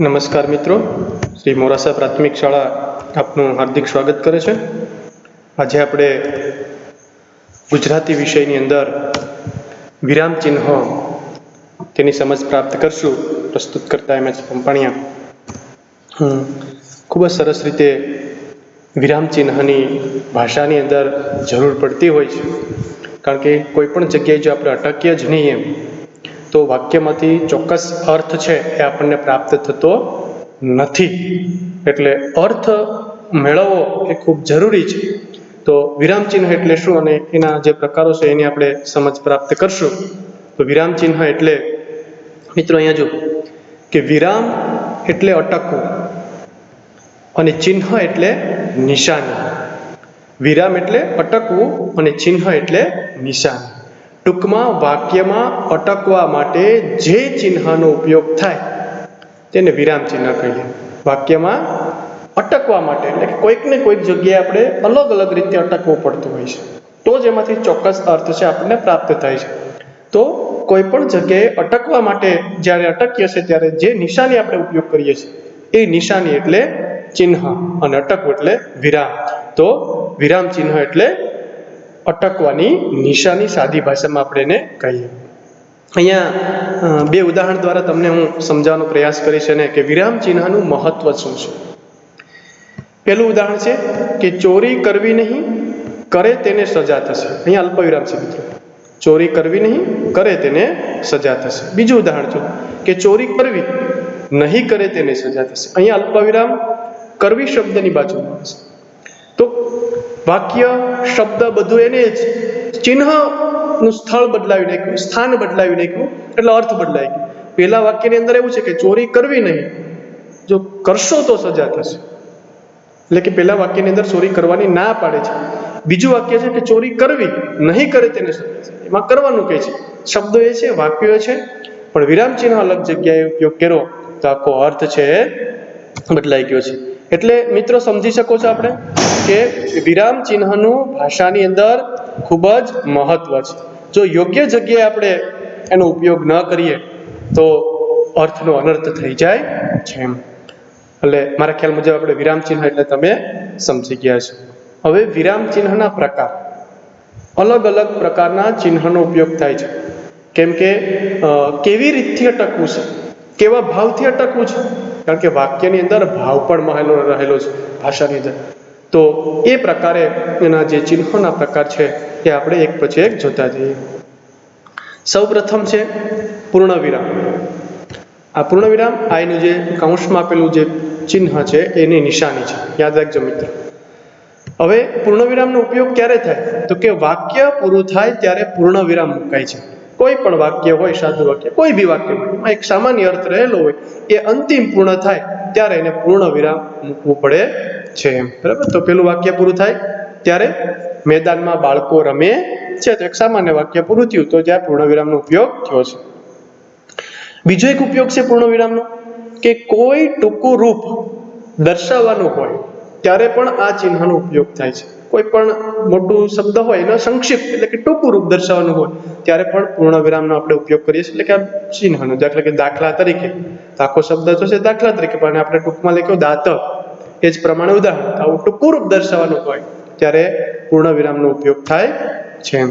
નમસ્કાર મિત્રો. શ્રી મોરાસા પ્રાથમિક શાળા આપનું હાર્દિક સ્વાગત કરે છે. આજે આપણે ગુજરાતી વિષયની અંદર વિરામ ચિહ્નો તેની સમજ પ્રાપ્ત કરશું. પ્રસ્તુત કરતા એમ એચ પંપાણીયા. ખૂબ જ સરસ રીતે વિરામ ચિહ્નની ભાષાની અંદર જરૂર પડતી હોય છે. કારણ કે કોઈ પણ જગ્યાએ જો આપણે અટકીએ જ નહીં એમ તો વાક્યમાંથી ચોક્કસ અર્થ છે એ આપણને પ્રાપ્ત થતો નથી. એટલે અર્થ મેળવવો એ ખૂબ જરૂરી છે. તો વિરામ ચિહ્ન એટલે શું અને એના જે પ્રકારો છે એની આપણે સમજ પ્રાપ્ત કરશું. તો વિરામ ચિહ્ન એટલે, મિત્રો અહીંયા જો કે વિરામ એટલે અટકવું અને ચિહ્ન એટલે નિશાની. વિરામ એટલે અટકવું અને ચિહ્ન એટલે નિશાની. ટૂંકમાં, વાક્યમાં અટકવા માટે જે ચિહ્નનો ઉપયોગ થાય તેને વિરામ ચિહ્ન કહીએ. વાક્યમાં અટકવા માટે, એટલે કે કોઈક કોઈક જગ્યાએ આપણે અલગ અલગ રીતે અટકવું પડતું હોય છે. તો જ એમાંથી ચોક્કસ અર્થ છે, આપણને પ્રાપ્ત થાય છે. તો કોઈ પણ જગ્યાએ અટકવા માટે જ્યારે અટકીએ છીએ, ત્યારે જે નિશાની આપણે ઉપયોગ કરીએ છીએ, એ નિશાની એટલે ચિહ્ન અને અટકવું એટલે વિરામ. તો વિરામ ચિહ્ન એટલે અટકવાની નિશાની સાદી ભાષામાં આપણે એને કહીએ. અહીંયા બે ઉદાહરણ દ્વારા તમને હું સમજાવવાનો પ્રયાસ કરીશ ને કે વિરામ ચિહ્નનું મહત્વ શું છે. પહેલું ઉદાહરણ છે કે ચોરી કરવી નહીં, કરે તેને સજા થશે. અહીંયા અલ્પવિરામ છે મિત્રો. ચોરી કરવી નહીં, કરે તેને સજા થશે. બીજું ઉદાહરણ છે કે ચોરી કરવી નહીં, કરે તેને સજા થશે. અહીંયા અલ્પવિરામ કરવી શબ્દની બાજુમાં છે. વાક્ય, શબ્દ બધું એને જ ચિહ્નનું સ્થળ બદલાવી નાખ્યું, સ્થાન બદલાવી નાખ્યું, એટલે અર્થ બદલાઈ ગયો. પહેલા વાક્યની અંદર એવું છે કે ચોરી કરવી નહીં, જો કરશો તો સજા થશે. એટલે કે પહેલા વાક્યની અંદર ચોરી કરવાની ના પાડે છે. બીજું વાક્ય છે કે ચોરી કરવી નહીં કરે તેને એમાં કરવાનું કહે છે. શબ્દો એ છે, વાક્યો છે, પણ વિરામ ચિહ્ન અલગ જગ્યાએ ઉપયોગ કર્યો તો આખો અર્થ છે, બદલાઈ ગયો છે. એટલે મિત્રો સમજી શકો છો આપણે કે વિરામ ચિહ્નનું ભાષાની અંદર ખૂબ જ મહત્વ છે. જો યોગ્ય જગ્યાએ આપણે એનો ઉપયોગ ન કરીએ, તો અર્થનો અનર્થ થઈ જાય છે એમ. એટલે મારા ખ્યાલ મુજબ આપણે વિરામ ચિહ્ન એટલે તમે સમજી ગયા છો. હવે વિરામ ચિહ્નના પ્રકાર. અલગ અલગ પ્રકારના ચિહ્નનો ઉપયોગ થાય છે. કેમ કે કેવી રીતથી અટકવું છે? કેવા ભાવથી અટકવું છે? કારણ કે વાક્યની અંદર ભાવ પણ મહેલો રહેલો છે ભાષાની અંદર. તો એ પ્રકારે એના જે ચિહ્નોના પ્રકાર છે એ આપણે એક પછી એક જોતા જઈએ. સૌ પ્રથમ છે પૂર્ણ વિરામ આ પૂર્ણ વિરામ આ એનું જે કૌંસમાં આપેલું જે ચિહ્ન છે એની નિશાની છે. યાદ રાખજો મિત્રો. હવે પૂર્ણ વિરામનો ઉપયોગ ક્યારે થાય? તો કે વાક્ય પૂરું થાય ત્યારે પૂર્ણ વિરામ મુકાય છે. કોઈ પણ વાક્ય હોય, સાદું વાક્ય, કોઈ બી વાક્ય હોય, એમાં એક સામાન્ય અર્થ રહેલો હોય, એ અંતિમ પૂર્ણ થાય, ત્યારે એને પૂર્ણ વિરામ મૂકવું પડે છે. બરાબર? તો પેલું વાક્ય પૂરું થાય, ત્યારે મેદાનમાં બાળકો રમે છે. તો એક સામાન્ય વાક્ય પૂરું થયું, તો જ્યાં પૂર્ણ વિરામનો ઉપયોગ થયો છે. બીજો એક ઉપયોગ છે પૂર્ણ વિરામનો, કે કોઈ ટૂંકું રૂપ દર્શાવવાનું હોય, ત્યારે પણ આ ચિહ્નનો ઉપયોગ થાય છે. કોઈ પણ મોટું શબ્દ હોય, એનો સંક્ષિપ્ત એટલે કે ટૂંકું રૂપ દર્શાવવાનું હોય, ત્યારે પણ પૂર્ણ વિરામનો આપણે ઉપયોગ કરીએ છીએ. એટલે કે આ ચિહ્નનો, દાખલા કે દાખલા તરીકે. આખો શબ્દ તો છે દાખલા તરીકે, પણ આપણે ટૂંકમાં લખ્યો દાંત. એ જ પ્રમાણે ઉદાહરણ. આવું ટૂંકું રૂપ દર્શાવવાનું હોય, ત્યારે પૂર્ણ વિરામનો ઉપયોગ થાય છે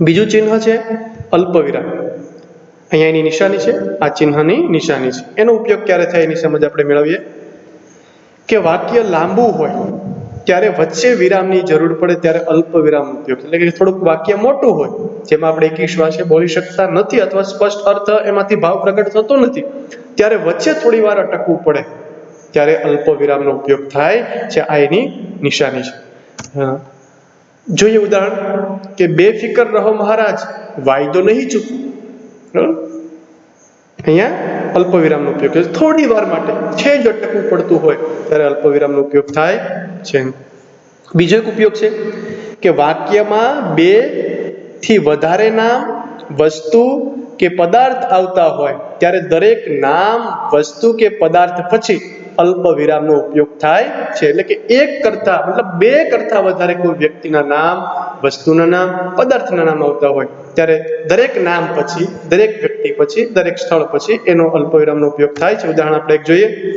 બીજું ચિહ્ન છે અલ્પ વિરામ અહીંયા એની નિશાની છે, આ ચિહ્નની નિશાની છે. એનો ઉપયોગ ક્યારે થાય એની સમજ આપણે મેળવીએ? કે વાક્ય લાંબુ હોય ત્યારે વચ્ચે વિરામની જરૂર પડે ત્યારે અલ્પ વિરામ ઉપયોગ એટલે કે થોડુંક વાક્ય મોટું હોય, જેમાં આપણે એકી શ્વાસે બોલી શકતા નથી અથવા સ્પષ્ટ અર્થ એમાંથી ભાવ પ્રગટ થતો નથી, ત્યારે વચ્ચે થોડી વાર અટકવું પડે, ત્યારે અલ્પ વિરામનો ઉપયોગ થાય છે, આ એની નિશાની છે. જોઈએ ઉદાહરણ કે બેફિકર રહો મહારાજ, વાયદો નહીં ચૂકવું? અહીંયા અલ્પ વિરામનો ઉપયોગ છે. થોડી વાર માટે છે જ અટકવું પડતું હોય ત્યારે અલ્પવિરામનો ઉપયોગ થાય છે. બીજો એક ઉપયોગ છે કે વાક્યમાં બેથી વધારે નામ, વસ્તુ કે પદાર્થ આવતા હોય ત્યારે દરેક નામ, વસ્તુ કે પદાર્થ પછી અલ્પ વિરામનો ઉપયોગ થાય છે. એટલે કે એક કરતા, મતલબ બે કરતા વધારે કોઈ વ્યક્તિના નામ વસ્તુના નામ, પદાર્થના નામ આવતા હોય. ત્યારે દરેક નામ પછી, દરેક વ્યક્તિ પછી, દરેક સ્થળ પછી એનો અલ્પવિરામનો ઉપયોગ થાય છે. ઉદાહરણ આપણે એક જોઈએ.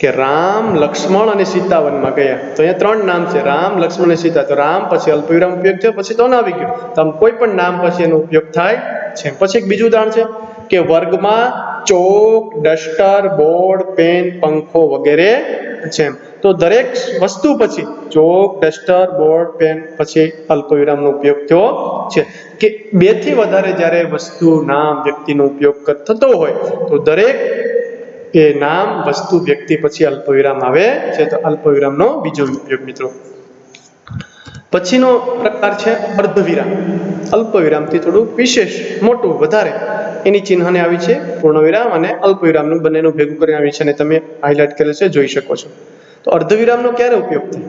કે રામ, લક્ષ્મણ અને સીતા વનમાં ગયા. તો અહીંયા ત્રણ નામ છે. રામ, લક્ષ્મણ અને સીતા. તો રામ પછી અલ્પવિરામ ઉપયોગ થયો, પછી તો આવી ગયો. તો કોઈ પણ નામ પછી એનો ઉપયોગ થાય છે. પછી એક બીજું ઉદાહરણ છે કે વર્ગમાં ચોક, ડસ્ટર, બોર્ડ, પેન, પંખો વગેરે છે. તો દરેક વસ્તુ પછી ચોક, ડસ્ટર, બોર્ડ, પેન પછી અલ્પવિરામનો ઉપયોગ થયો છે? કે બેથી વધારે જ્યારે વસ્તુ, નામ, વ્યક્તિનો ઉપયોગ થતો હોય તો દરેક એ નામ, વસ્તુ, વ્યક્તિ પછી અલ્પવિરામ આવે છે. તો અલ્પવિરામનો બીજો ઉપયોગ મિત્રો. પછીનો પ્રકાર છે અર્ધવિરામ. અલ્પવિરામથી થોડું વિશેષ, મોટું, વધારે એની ચિહ્નને આવી છે પૂર્ણવિરામ અને અલ્પવિરામનું બંનેનું ભેગું કરીને આવી છે અને તમે હાઇલાઇટ કરેલ છે, જોઈ શકો છો. તો અર્ધવિરામનો ક્યારે ઉપયોગ થાય?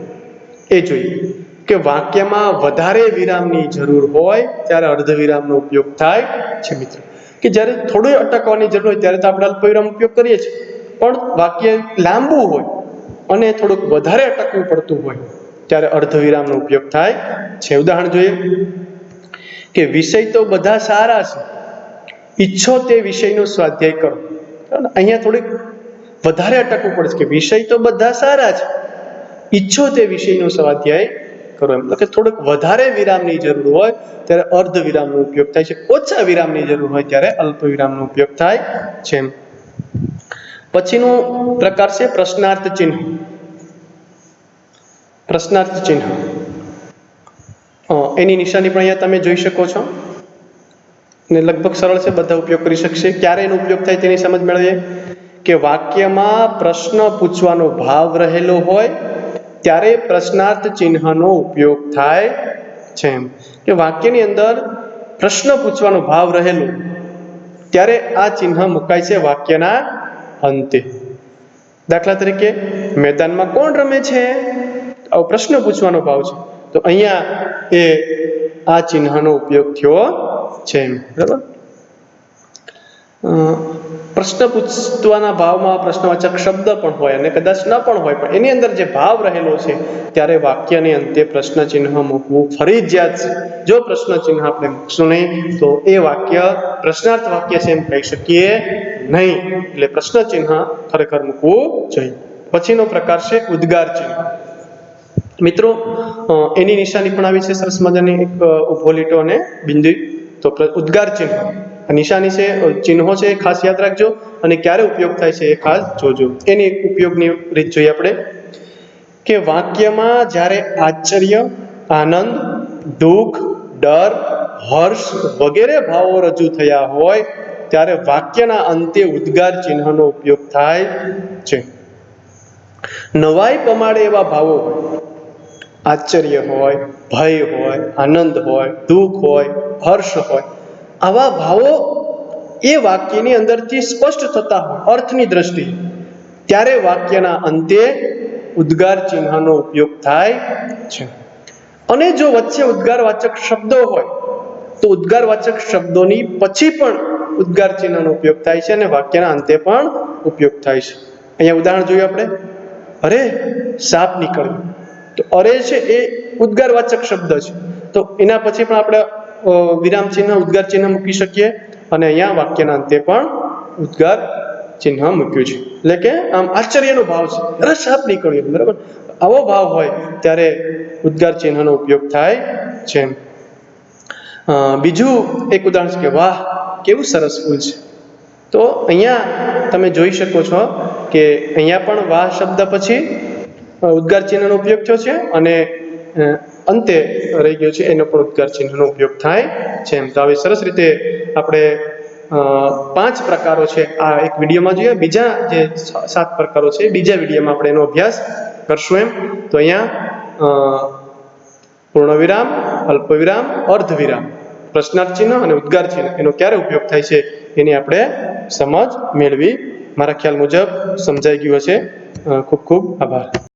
એ જોઈએ. કે વાક્યમાં વધારે વિરામની જરૂર હોય, ત્યારે અર્ધવિરામનો ઉપયોગ થાય છે મિત્રો. કે જ્યારે થોડું અટકવાની જરૂર હોય, ત્યારે તો આપણે અલ્પવિરામ ઉપયોગ કરીએ છીએ. પણ વાક્ય લાંબુ હોય અને થોડુંક વધારે અટકવું પડતું હોય, ત્યારે અર્ધવિરામનો ઉપયોગ થાય છે. ઉદાહરણ જોઈએ. કે વિષય તો બધા સારા છે. ઈચ્છો તે વિષયનો સ્વાધ્યાય કરો. અહીંયા થોડીક વધારે અટકવું પડે છે કે વિષય તો બધા સારા છે. ઈચ્છો તે વિષયનો સ્વાધ્યાય કરો એમ. તો કે થોડુંક વધારે વિરામની જરૂર હોય ત્યારે અર્ધ વિરામનો ઉપયોગ થાય છે. ઓછા વિરામની જરૂર હોય ત્યારે અલ્પ વિરામનો ઉપયોગ થાય છે પછીનો પ્રકાર છે પ્રશ્નાર્થ ચિહ્ન. પ્રશ્નાર્થ ચિહ્ન. એની નિશાની પણ અહીંયા તમે જોઈ શકો છો. ને લગભગ સરળ છે, બધા ઉપયોગ કરી શકશે. ક્યારે એનો ઉપયોગ થાય તેની સમજ મેળવીએ. કે વાક્યમાં પ્રશ્ન પૂછવાનો ભાવ રહેલો હોય, ત્યારે પ્રશ્નાર્થ ચિહ્નનો ઉપયોગ થાય છે એમ. કે વાક્યની અંદર પ્રશ્ન પૂછવાનો ભાવ રહેલો, ત્યારે આ ચિહ્ન મુકાય છે વાક્યના અંતે. દાખલા તરીકે, મેદાનમાં કોણ રમે છે? આવો પ્રશ્ન પૂછવાનો ભાવ છે. તો અહીંયા એ આ ચિહ્નનો ઉપયોગ થયો છે એમ. બરાબર? પ્રશ્ન પૂછવાના ભાવમાં પ્રશ્નવાચક શબ્દ પણ હોય અને કદાચ ન પણ હોય, પણ એની અંદર જે ભાવ રહેલો છે, ત્યારે વાક્યની અંતે પ્રશ્ન ચિહ્ન મૂકવું ફરજિયાત છે. જો પ્રશ્ન ચિહ્ન આપણે મૂકશું નહીં, તો એ વાક્ય પ્રશ્નાર્થ વાક્ય છે એમ કહી શકીએ નહીં. એટલે પ્રશ્ન ચિહ્ન ખરેખર મૂકવું જોઈએ. પછીનો પ્રકાર છે ઉદ્ગાર ચિહ્ન. મિત્રો એની નિશાની પણ આવી છે સરસ મજાની એક ઊભો લીટો અને બિંદુ. તો ઉદ્ગાર ચિહ્ન. નિશાની છે ચિહ્નો છે, એ ખાસ યાદ રાખજો અને ક્યારે ઉપયોગ થાય છે એ ખાસ જોજો. એની ઉપયોગની રીત જોઈએ આપણે કે વાક્યમાં જ્યારે આશ્ચર્ય, આનંદ, દુઃખ, ડર, હર્ષ વગેરે ભાવો રજૂ થયા હોય, ત્યારે વાક્યના અંતે ઉદ્ગાર ચિહ્નનો ઉપયોગ થાય છે. નવાઈ પ્રમાણે એવા ભાવો આશ્ચર્ય હોય, ભય હોય, આનંદ હોય, દુઃખ હોય, હર્ષ હોય. આવા ભાવો એ વાક્યની અંદરથી સ્પષ્ટ થતા અર્થની દ્રષ્ટિએ ત્યારે વાક્યના અંતે ઉદ્ગાર ચિહ્નનો ઉપયોગ થાય છે. અને જો વચ્ચે ઉદ્ગારવાચક શબ્દો હોય, તો ઉદ્ગારવાચક શબ્દોની પછી પણ ઉદ્ગાર ચિહ્નનો ઉપયોગ થાય છે અને વાક્યના અંતે પણ ઉપયોગ થાય છે. અહીંયા ઉદાહરણ જોયું આપણે? અરે, સાપ નીકળ્યો. તો અરે છે એ ઉદ્ગારવાચક શબ્દ છે. તો એના પછી પણ આપણે વિરામ ચિહ્ન, ઉદ્ગાર ચિહ્ન મૂકી શકીએ. અને અહીંયા વાક્યના અંતે પણ ઉદ્ગાર ચિહ્ન મૂક્યું છે. એટલે કે આમ આશ્ચર્યનો ભાવ છે. અરે સાપ નીકળ્યો બરાબર? આવો ભાવ હોય ત્યારે ઉદ્ગાર ચિહ્નનો ઉપયોગ થાય છે બીજું એક ઉદાહરણ છે કે, વાહ, કેવું સરસ ફૂલ છે. તો અહીંયા તમે જોઈ શકો છો કે અહીંયા પણ વાહ શબ્દ પછી ઉદ્ગાર ચિહ્નનો ઉપયોગ થયો છે અને અંતે રહી ગયો છે એનો પણ ઉદ્ગાર ચિહ્નનો ઉપયોગ થાય છે એમ. તો આવી સરસ રીતે આપણે પાંચ પ્રકારો છે. આ એક વિડીયોમાં જોઈએ. બીજા જે સાત પ્રકારો છે, બીજા વિડીયોમાં આપણે એનો અભ્યાસ કરશું એમ. તો અહીંયા પૂર્ણવિરામ, અલ્પવિરામ, અર્ધવિરામ. પ્રશ્નાર્થ ચિહ્ન અને ઉદ્ગાર ચિહ્ન. એનો ક્યારે ઉપયોગ થાય છે એની આપણે સમજ મેળવી. મારા ખ્યાલ મુજબ સમજાઈ ગયું હશે. ખૂબ ખૂબ આભાર.